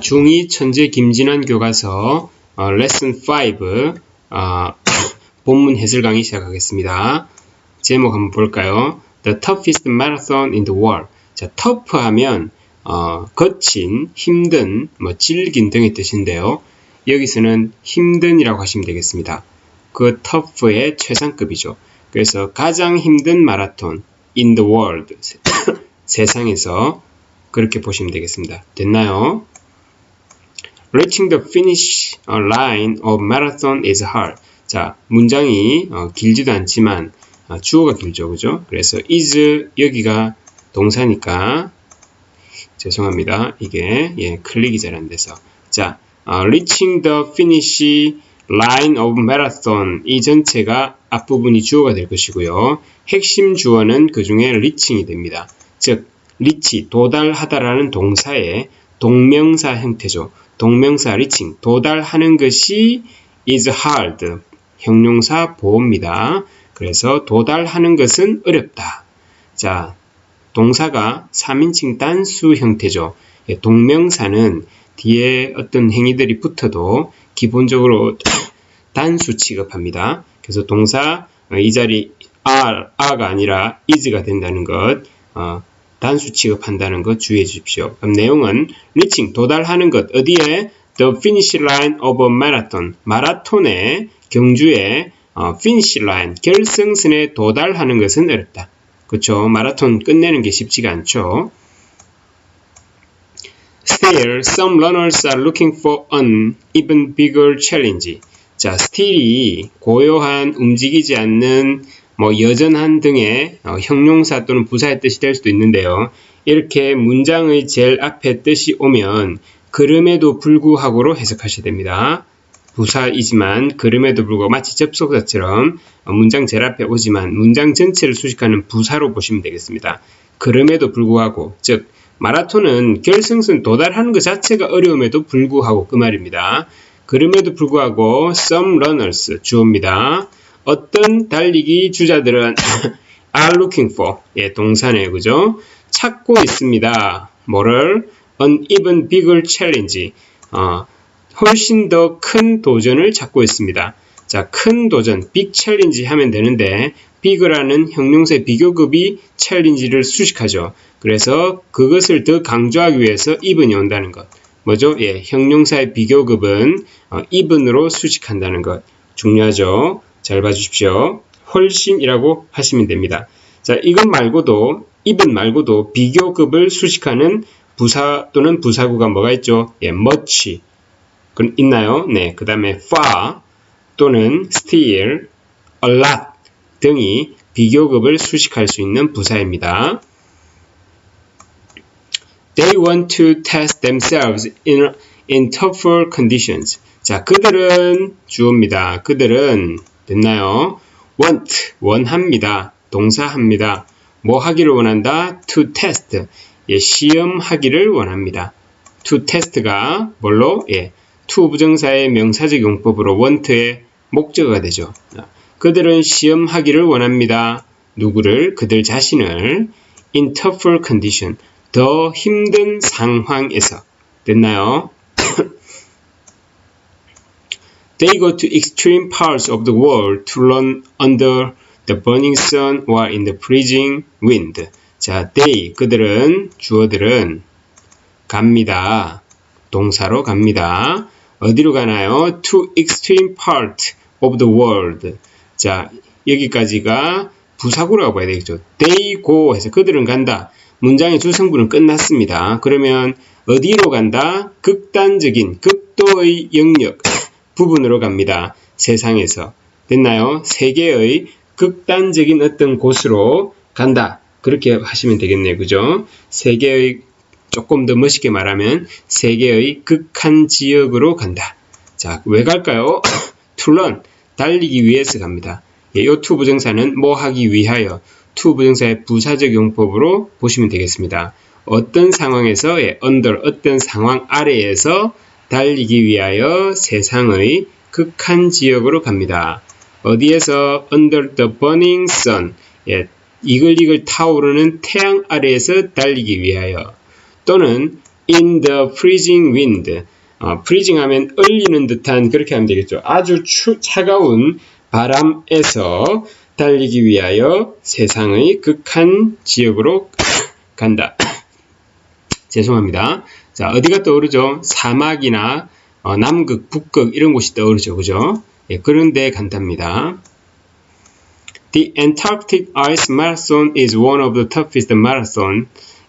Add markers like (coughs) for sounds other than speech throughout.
중2 천재 김진환 교과서 어, 레슨 5 어, (coughs) 본문 해설 강의 시작하겠습니다. 제목 한번 볼까요? The toughest marathon in the world. 자, tough 하면 어, 거친, 힘든, 뭐 질긴 등의 뜻인데요. 여기서는 힘든이라고 하시면 되겠습니다. 그 tough의 최상급이죠. 그래서 가장 힘든 마라톤 in the world (coughs) 세상에서 그렇게 보시면 되겠습니다. 됐나요? Reaching the finish line of marathon is hard. 자, 문장이 어, 길지도 않지만 어, 주어가 길죠, 그죠? 그래서 is 여기가 동사니까 죄송합니다. 이게 예, 클릭이 잘 안 돼서 자, 어, reaching the finish line of marathon 이 전체가 앞부분이 주어가 될 것이고요. 핵심 주어는 그 중에 reaching이 됩니다. 즉, reach 도달하다라는 동사의 동명사 형태죠. 동명사 reaching 도달하는 것이 is hard 형용사 보호입니다. 그래서 도달하는 것은 어렵다. 자, 동사가 3인칭 단수 형태죠. 예, 동명사는 뒤에 어떤 행위들이 붙어도 기본적으로 (coughs) 단수 취급합니다. 그래서 동사 어, 이 자리 are, are가 아니라 is가 된다는 것 어, 단수 취급한다는 것 주의해 주십시오. 그럼 내용은 reaching 도달하는 것 어디에 the finish line of a marathon 마라톤의 경주에 어, finish line 결승선에 도달하는 것은 어렵다. 그렇죠? 마라톤 끝내는 게 쉽지가 않죠. Still, some runners are looking for an even bigger challenge. 자, still이 고요한, 움직이지 않는, 뭐 여전한 등의 어, 형용사 또는 부사의 뜻이 될 수도 있는데요. 이렇게 문장의 제일 앞에 뜻이 오면 그럼에도 불구하고로 해석하셔야 됩니다. 부사이지만 그럼에도 불구하고 마치 접속사처럼 문장 제일 앞에 오지만 문장 전체를 수식하는 부사로 보시면 되겠습니다. 그럼에도 불구하고 즉 마라톤은 결승선 도달하는 것 자체가 어려움에도 불구하고 그 말입니다. 그럼에도 불구하고 some runners 주어입니다. 어떤 달리기 주자들은 (laughs) are looking for 예 동사네요 그죠? 찾고 있습니다. 뭐를 an even bigger challenge 어, 훨씬 더 큰 도전을 찾고 있습니다. 자, 큰 도전, 빅 챌린지 하면 되는데 big라는 형용사의 비교급이 챌린지를 수식하죠. 그래서 그것을 더 강조하기 위해서 even이 온다는 것. 뭐죠? 예, 형용사의 비교급은 어, even으로 수식한다는 것. 중요하죠? 잘 봐주십시오. 훨씬이라고 하시면 됩니다. 자, 이것 말고도 even 말고도 비교급을 수식하는 부사 또는 부사구가 뭐가 있죠? 예, much. 그럼 있나요? 네. 그 다음에 far 또는 still, a lot 등이 비교급을 수식할 수 있는 부사입니다. They want to test themselves in, in tougher conditions. 자, 그들은 주어입니다. 그들은 됐나요? want, 원합니다. 동사합니다. 뭐 하기를 원한다? to test, 예, 시험하기를 원합니다. to test가 뭘로? 예, to 부정사의 명사적 용법으로 want의 목적어가 되죠. 그들은 시험하기를 원합니다. 누구를? 그들 자신을 in tougher condition, 더 힘든 상황에서 됐나요? They go to extreme parts of the world to run under the burning sun or in the freezing wind. 자, they 그들은 주어들은 갑니다. 동사로 갑니다. 어디로 가나요? To extreme part of the world. 자, 여기까지가 부사구라고 봐야 되겠죠. They go 해서 그들은 간다. 문장의 주성분은 끝났습니다. 그러면 어디로 간다? 극단적인 극도의 영역 부분으로 갑니다. 세상에서. 됐나요? 세계의 극단적인 어떤 곳으로 간다. 그렇게 하시면 되겠네요. 그죠? 세계의 조금 더 멋있게 말하면 세계의 극한 지역으로 간다. 자, 왜 갈까요? (coughs) 툴런 달리기 위해서 갑니다. 예, 요 투 부정사는 뭐 하기 위하여 투 부정사의 부사적 용법으로 보시면 되겠습니다. 어떤 상황에서 예, under 어떤 상황 아래에서 달리기 위하여 세상의 극한 지역으로 갑니다. 어디에서 under the burning sun 예, 이글이글 타오르는 태양 아래에서 달리기 위하여 또는 in the freezing wind. 어, freezing 하면 얼리는 듯한 그렇게 하면 되겠죠. 아주 추, 차가운 바람에서 달리기 위하여 세상의 극한 지역으로 간다. (coughs) 죄송합니다. 자, 어디가 떠오르죠? 사막이나 어, 남극, 북극 이런 곳이 떠오르죠. 그죠? 예, 그런 데 간답니다. The Antarctic Ice Marathon is one of the toughest marathon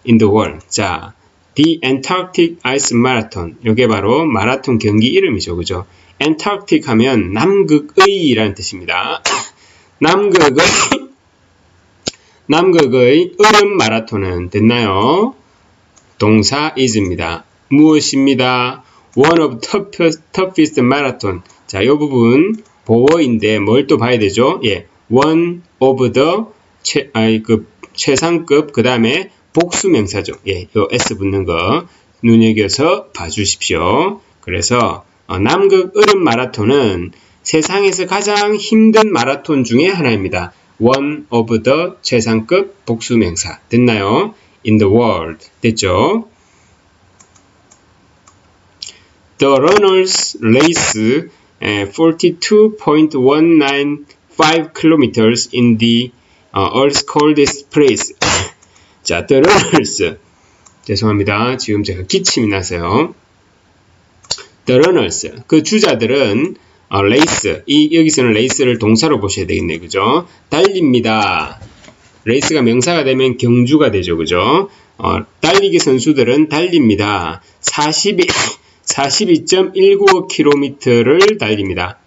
in the world. 자, The Antarctic Ice Marathon. 이게 바로 마라톤 경기 이름이죠. 그죠? Antarctic 하면 남극의라는 뜻입니다. 남극의 남극의 얼음 마라톤은 됐나요? 동사 is입니다. 무엇입니다? One of toughest, toughest marathon. 자, 이 부분 보어인데 뭘 또 봐야 되죠? 예, one of the 최, 아이, 그 최상급 그 다음에 복수명사죠. 예, 요 s 붙는 거 눈여겨서 봐주십시오. 그래서 어, 남극 얼음 마라톤은 세상에서 가장 힘든 마라톤 중에 하나입니다. one of the 최상급 복수명사 됐나요? In the world 됐죠? The runners race 42.195 kilometers in the uh, Earth's coldest place. 자, the runners. 죄송합니다. 지금 제가 기침이 나서요. The runners. 그 주자들은 어, 레이스. 이 여기서는 레이스를 동사로 보셔야 되겠네. 그죠? 달립니다. 레이스가 명사가 되면 경주가 되죠. 그죠? 어, 달리기 선수들은 달립니다. 42 42.195km를 달립니다.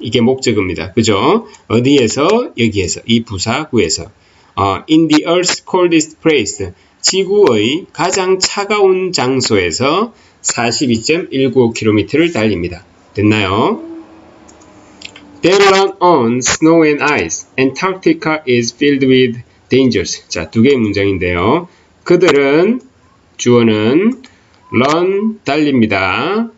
이게 목적어입니다. 그죠? 어디에서? 여기에서. 이 부사구에서. 어, in the earth's coldest place. 지구의 가장 차가운 장소에서 42.195km를 달립니다. 됐나요? They on snow and ice. Antarctica is filled with dangers. 자, 두 개의 문장인데요. 그들은 주어는 run 달립니다.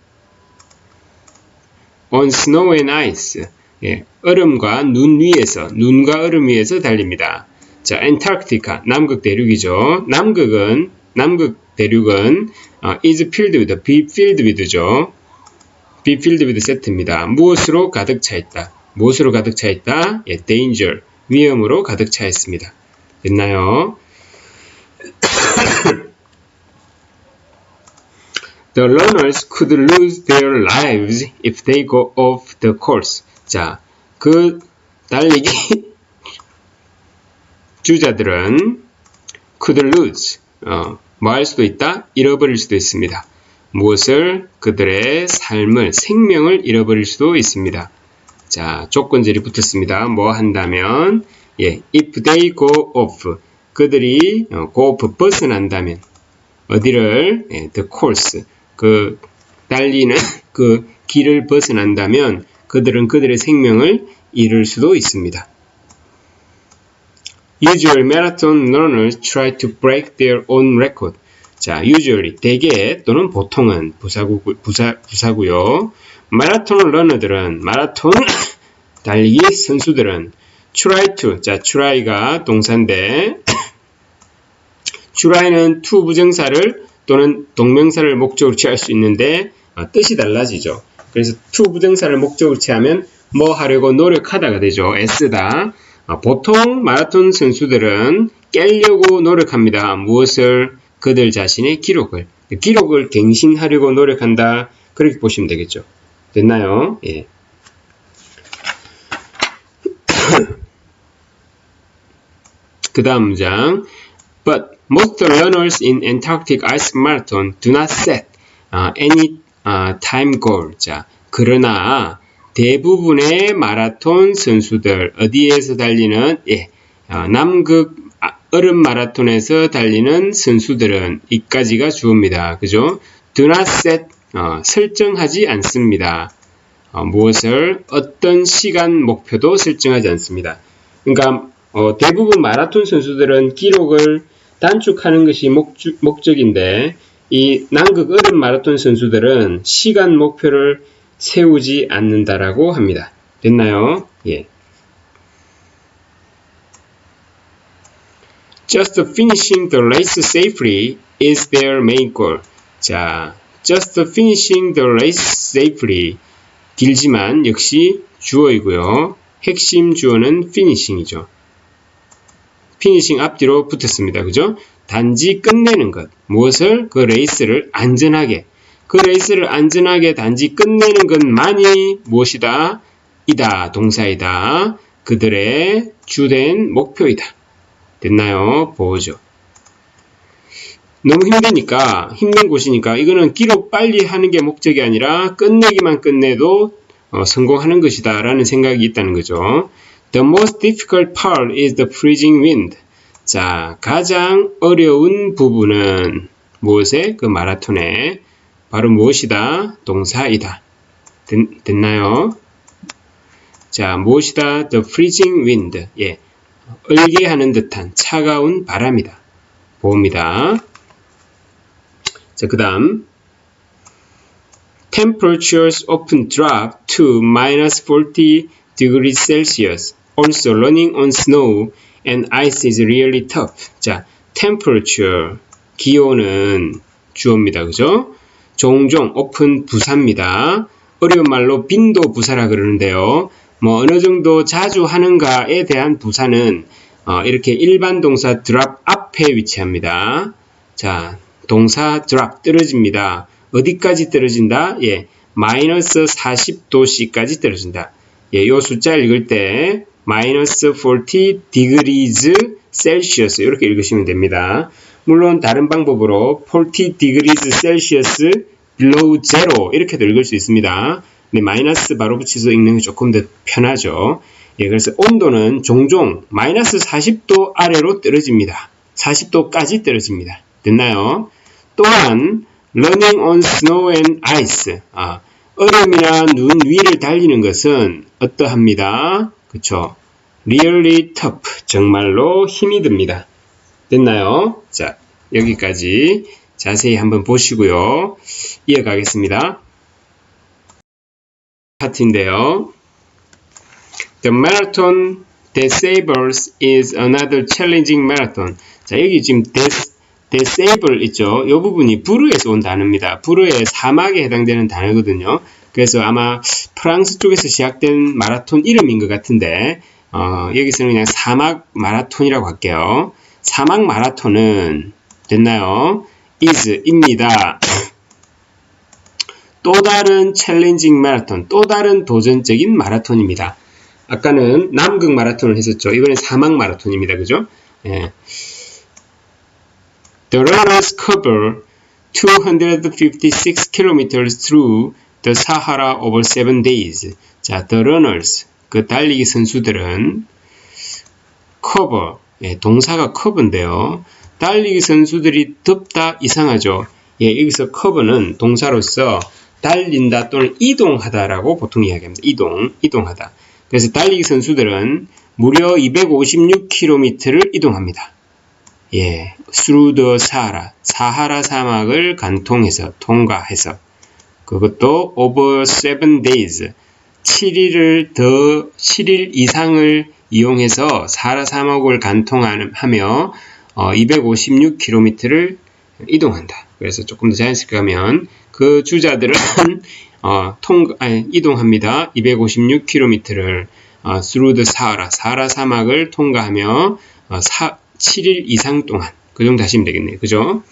on snow and ice. 예, 얼음과 눈 위에서 눈과 얼음 위에서 달립니다. 자, Antarctica 남극 대륙이죠. 남극은 남극 대륙은 어, is filled with, be filled with죠. Be filled with 세트입니다. 무엇으로 가득 차 있다. 무엇으로 가득 차 있다? 예, danger 위험으로 가득 차 있습니다. 됐나요? The runners could lose their lives if they go off the course. 자, 그 달리기 주자들은 could lose, 어, 뭐 할 수도 있다? 잃어버릴 수도 있습니다. 무엇을? 그들의 삶을, 생명을 잃어버릴 수도 있습니다. 자, 조건절이 붙었습니다. 뭐 한다면, 예, if they go off, 그들이 어, go off 벗어난다면, 어디를? 예, the course, 그 달리는 (laughs) 그 길을 벗어난다면 그들은 그들의 생명을 잃을 수도 있습니다. Usually marathon runners try to break their own record. 자, usually 대개 또는 보통은 부사구 부사 부사고요. 마라톤 러너들은 마라톤 (coughs) 달리기 선수들은 try to 자 try가 동사인데 (coughs) try는 to 부정사를 또는 동명사를 목적으로 취할 수 있는데 어, 뜻이 달라지죠. 그래서 to 부정사를 목적으로 취하면 뭐 하려고 노력하다가 되죠. 애쓰다. 어, 보통 마라톤 선수들은 깨려고 노력합니다. 무엇을? 그들 자신의 기록을. 기록을 갱신하려고 노력한다. 그렇게 보시면 되겠죠. 됐나요? 예. (coughs) 그 다음 문장. But most runners in Antarctic ice marathon do not set uh, any uh, time goal. 자, 그러나 대부분의 마라톤 선수들 어디에서 달리는 예, 어, 남극 얼음 마라톤에서 달리는 선수들은 이까지가 주어입니다. 그죠? Do not set 어, 설정하지 않습니다. 어, 무엇을 어떤 시간 목표도 설정하지 않습니다. 그러니까 어, 대부분 마라톤 선수들은 기록을 단축하는 것이 목주, 목적인데 이 남극 얼음 마라톤 선수들은 시간 목표를 세우지 않는다라고 합니다. 됐나요? 예. Just finishing the race safely is their main goal. 자, just finishing the race safely. 길지만 역시 주어이고요. 핵심 주어는 finishing이죠. 피니싱 앞뒤로 붙었습니다. 그죠? 단지 끝내는 것. 무엇을? 그 레이스를 안전하게. 그 레이스를 안전하게 단지 끝내는 것만이 무엇이다? 이다. 동사이다. 그들의 주된 목표이다. 됐나요? 보죠. 너무 힘드니까 힘든 곳이니까 이거는 기록 빨리 하는 게 목적이 아니라 끝내기만 끝내도 어, 성공하는 것이다 라는 생각이 있다는 거죠. The most difficult part is the freezing wind. 자, 가장 어려운 부분은 무엇에? 그 마라톤에 바로 무엇이다? 동사이다. 됐, 됐나요? 자, 무엇이다? The freezing wind. 예. 얼게 하는 듯한 차가운 바람이다. 보입니다. 자, 그 다음. Temperatures often drop to minus 40 degrees Celsius. Also running on snow and ice is really tough. 자, temperature. 기온은 주어입니다. 그죠? 종종 often 부사입니다. 어려운 말로 빈도 부사라 그러는데요. 뭐 어느 정도 자주 하는가에 대한 부사는 어, 이렇게 일반 동사 drop 앞에 위치합니다. 자, 동사 drop 떨어집니다. 어디까지 떨어진다? 예, 마이너스 40도씨까지 떨어진다. 예, 요 숫자 읽을 때 마이너스 40 degrees Celsius 이렇게 읽으시면 됩니다. 물론 다른 방법으로 40 degrees Celsius below zero 이렇게도 읽을 수 있습니다. 네, 마이너스 바로 붙여서 읽는 게 조금 더 편하죠. 예, 그래서 온도는 종종 마이너스 40도 아래로 떨어집니다. 40도까지 떨어집니다. 됐나요? 또한 running on snow and ice. 아, 얼음이나 눈 위를 달리는 것은 어떠합니다. 그쵸? really tough. 정말로 힘이 듭니다. 됐나요? 자, 여기까지 자세히 한번 보시고요. 이어가겠습니다. 파트인데요. The marathon disables is another challenging marathon. 자, 여기 지금 dis, disable 있죠? 이 부분이 부르에서 온 단어입니다. 부르의 사막에 해당되는 단어거든요. 그래서 아마 프랑스 쪽에서 시작된 마라톤 이름인 것 같은데, 어, 여기서는 그냥 사막 마라톤이라고 할게요. 사막 마라톤은 됐나요? is입니다. 또 다른 챌린징 마라톤, 또 다른 도전적인 마라톤입니다. 아까는 남극 마라톤을 했었죠. 이번엔 사막 마라톤입니다. 그죠? 예. The runners cover 256 kilometers through the Sahara over 7 days. 자, the runners, 그 달리기 선수들은 cover, 예, 동사가 cover인데요. 달리기 선수들이 덥다 이상하죠. 예, 여기서 cover는 동사로서 달린다 또는 이동하다라고 보통 이야기합니다. 이동, 이동하다. 그래서 달리기 선수들은 무려 256km를 이동합니다. 예, the Sahara, 사하라 사막을 간통해서 통과해서 그것도 over 7 days, 7일을 더 7일 이상을 이용해서 사하라 사막을 간통하며 어, 256km를 이동한다. 그래서 조금 더 자연스럽게 하면 그 주자들은 어, 통 아니, 이동합니다. 256km를 어, through the Sahara, 사하라 사막을 통과하며 어, 사, 7일 이상 동안 그 정도 하시면 되겠네요. 그죠?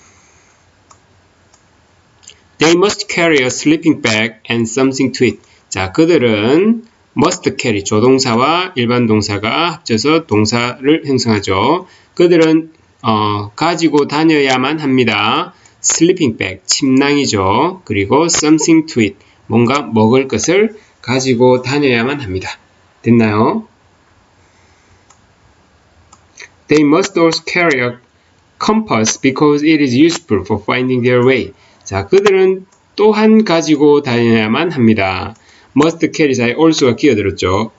They must carry a sleeping bag and something to eat. 자, 그들은 must carry 조동사와 일반 동사가 합쳐서 동사를 형성하죠. 그들은 어, 가지고 다녀야만 합니다. Sleeping bag, 침낭이죠. 그리고 something to eat, 뭔가 먹을 것을 가지고 다녀야만 합니다. 됐나요? They must also carry a compass because it is useful for finding their way. 자, 그들은 또한 가지고 다녀야만 합니다. must carry 사이 also가 끼어들었죠.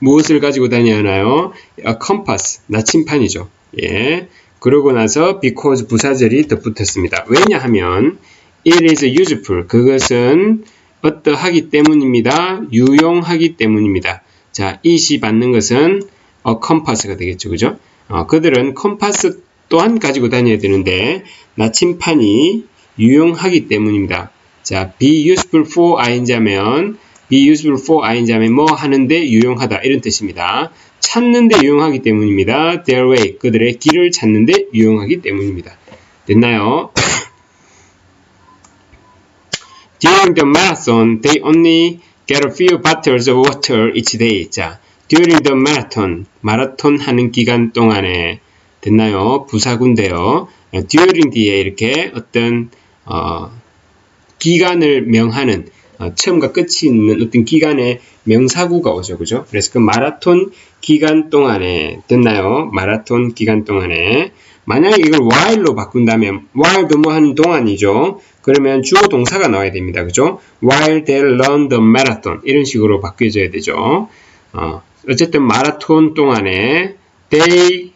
무엇을 가지고 다녀야 하나요? a compass, 나침판이죠. 예. 그러고 나서 because 부사절이 덧붙었습니다. 왜냐하면 it is useful. 그것은 어떠하기 때문입니다. 유용하기 때문입니다. 자, it이 받는 것은 a compass가 되겠죠. 그죠? 어, 그들은 컴파스 또한 가지고 다녀야 되는데 나침판이 유용하기 때문입니다. 자, be useful for ing 하면 be useful for ing 하면 뭐 하는데 유용하다 이런 뜻입니다. 찾는데 유용하기 때문입니다. their way 그들의 길을 찾는데 유용하기 때문입니다. 됐나요? During the marathon, they only get a few bottles of water each day. 자, during the marathon, 마라톤 하는 기간 동안에 됐나요? 부사군데요. during 뒤에 이렇게 어떤 어, 기간을 명하는 어, 처음과 끝이 있는 어떤 기간의 명사구가 오죠. 그죠? 그래서 그 마라톤 기간 동안에 됐나요? 마라톤 기간 동안에 만약에 이걸 while로 바꾼다면 while도 뭐 하는 동안이죠. 그러면 주어 동사가 나와야 됩니다. 그죠? while they run the marathon 이런 식으로 바뀌어져야 되죠. 어, 어쨌든 마라톤 동안에 they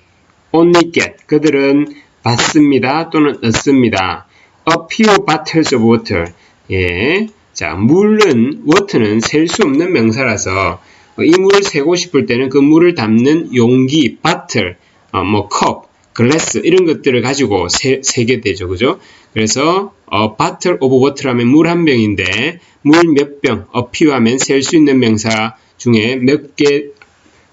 only get 그들은 받습니다 또는 얻습니다. a few bottles of water 예. 자, 물은 water는 셀 수 없는 명사라서 이 물을 세고 싶을 때는 그 물을 담는 용기, 바틀, 어, 뭐 컵, 글래스 이런 것들을 가지고 세, 세게 되죠. 그죠? 그래서 어, 바틀 오브 워터라면 물 한 병인데 물 몇 병, 어피하면 셀 수 있는 명사 중에 몇 개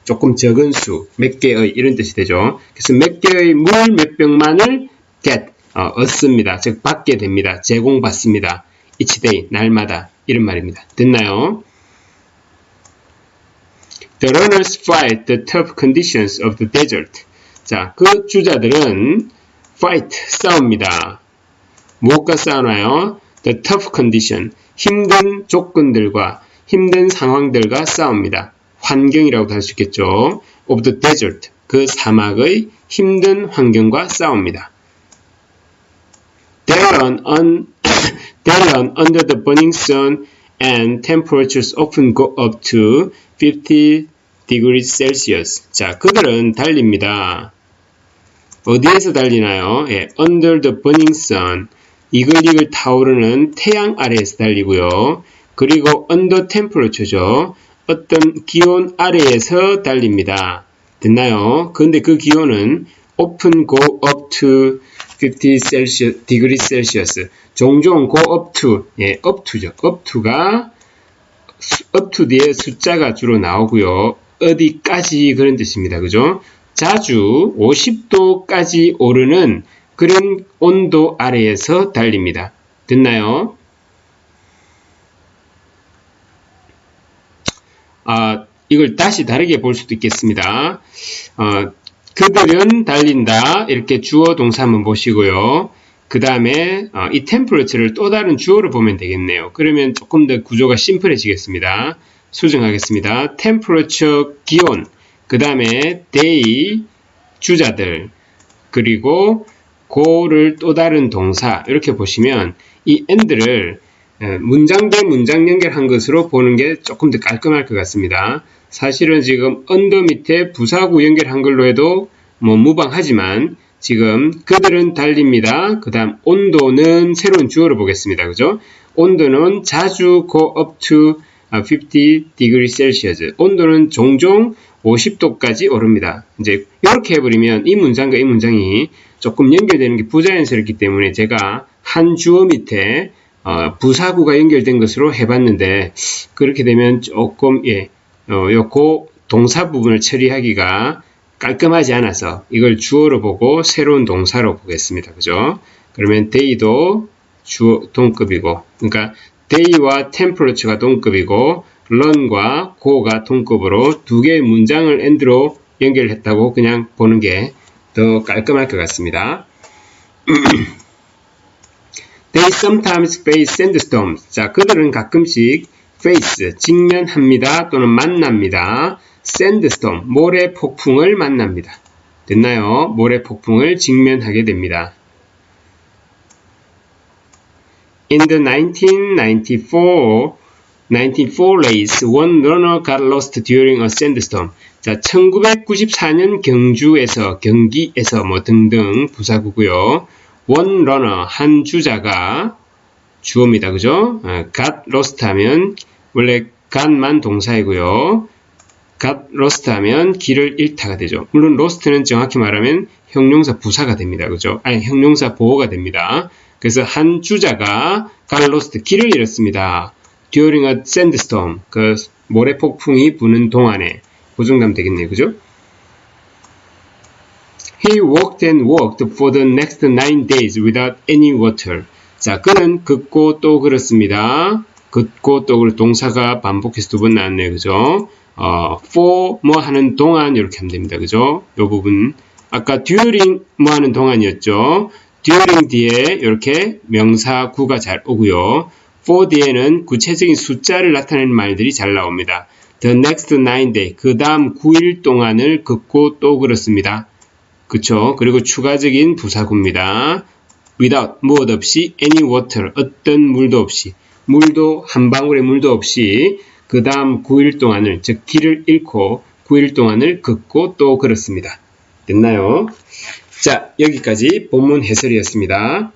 조금 적은 수, 몇 개의 이런 뜻이 되죠. 그래서 몇 개의 물 몇 병만을 get, 어, 얻습니다. 즉 받게 됩니다. 제공받습니다. Each day, 날마다 이런 말입니다. 됐나요? The runners fight the tough conditions of the desert. 자, 그 주자들은 fight, 싸웁니다. 무엇과 싸우나요? The tough condition, 힘든 조건들과 힘든 상황들과 싸웁니다. 환경이라고 할수 있겠죠. of the desert, 그 사막의 힘든 환경과 싸웁니다. They run on Run under the burning sun and temperatures often go up to 50 degrees Celsius. 자, 그들은 달립니다. 어디에서 달리나요? 예, under the burning sun. 이글이글 타오르는 태양 아래에서 달리고요. 그리고 under temperature죠. 어떤 기온 아래에서 달립니다. 됐나요? 근데 그 기온은 often go up to 50 Celsius, degree Celsius. 종종 go up to, 예, up to죠. up to가 up to 뒤에 숫자가 주로 나오고요. 어디까지 그런 뜻입니다. 그죠? 자주 50도까지 오르는 그런 온도 아래에서 달립니다. 됐나요? 아, 이걸 다시 다르게 볼 수도 있겠습니다. 어, 그들은 달린다. 이렇게 주어 동사 한번 보시고요. 그 다음에 어, 이 템플러처를 또 다른 주어로 보면 되겠네요. 그러면 조금 더 구조가 심플해지겠습니다. 수정하겠습니다. 템플러처 기온, 그 다음에 day 주자들, 그리고 고를 또 다른 동사 이렇게 보시면 이 and를 문장 대 문장 연결한 것으로 보는 게 조금 더 깔끔할 것 같습니다. 사실은 지금 언더 밑에 부사구 연결한 걸로 해도 뭐 무방하지만 지금 그들은 달립니다. 그 다음 온도는 새로운 주어를 보겠습니다. 그죠? 온도는 자주 go up to 50 degree Celsius. 온도는 종종 50도까지 오릅니다. 이제 이렇게 해버리면 이 문장과 이 문장이 조금 연결되는 게 부자연스럽기 때문에 제가 한 주어 밑에 어, 부사구가 연결된 것으로 해봤는데 그렇게 되면 조금 예 어, 요고 동사 부분을 처리하기가 깔끔하지 않아서 이걸 주어로 보고 새로운 동사로 보겠습니다. 그죠? 그러면 day도 주어 동급이고 그러니까 day와 temperature가 동급이고 run과 go가 동급으로 두 개의 문장을 and로 연결했다고 그냥 보는 게 더 깔끔할 것 같습니다. (clears throat) They sometimes face sandstorms. 자, 그들은 가끔씩 face, 직면합니다 또는 만납니다. sandstorm, 모래 폭풍을 만납니다. 됐나요? 모래 폭풍을 직면하게 됩니다. In the 1994 1994 race, one runner got lost during a sandstorm. 자, 1994년 경주에서, 경기에서 뭐 등등 부사구고요. one runner, 한 주자가 주어입니다. 그죠? got lost 하면 원래 got만 동사이고요. got lost 하면 길을 잃다가 되죠. 물론 lost는 정확히 말하면 형용사 부사가 됩니다. 그죠? 아니, 형용사 보호가 됩니다. 그래서 한 주자가 got lost 길을 잃었습니다. during a sandstorm 그 모래 폭풍이 부는 동안에 보증감 되겠네요. 그죠? He walked and walked for the next nine days without any water. 자, 그는 걷고 또 걸었습니다. 걷고 또걸 동사가 반복해서 두 번 나왔네요. 그죠? 어, for 뭐 하는 동안 이렇게 하면 됩니다. 그죠? 요 부분. 아까 during 뭐 하는 동안이었죠. during 뒤에 이렇게 명사구가 잘 오고요. for 뒤에는 구체적인 숫자를 나타내는 말들이 잘 나옵니다. The next nine day. 그 다음 9일 동안을 걷고 또 걸었습니다. 그쵸? 그리고 추가적인 부사구입니다. without, 무엇 없이, any water, 어떤 물도 없이, 물도, 한 방울의 물도 없이, 그 다음 9일 동안을, 즉, 길을 잃고 9일 동안을 걷고 또 걸었습니다. 됐나요? 자, 여기까지 본문 해설이었습니다.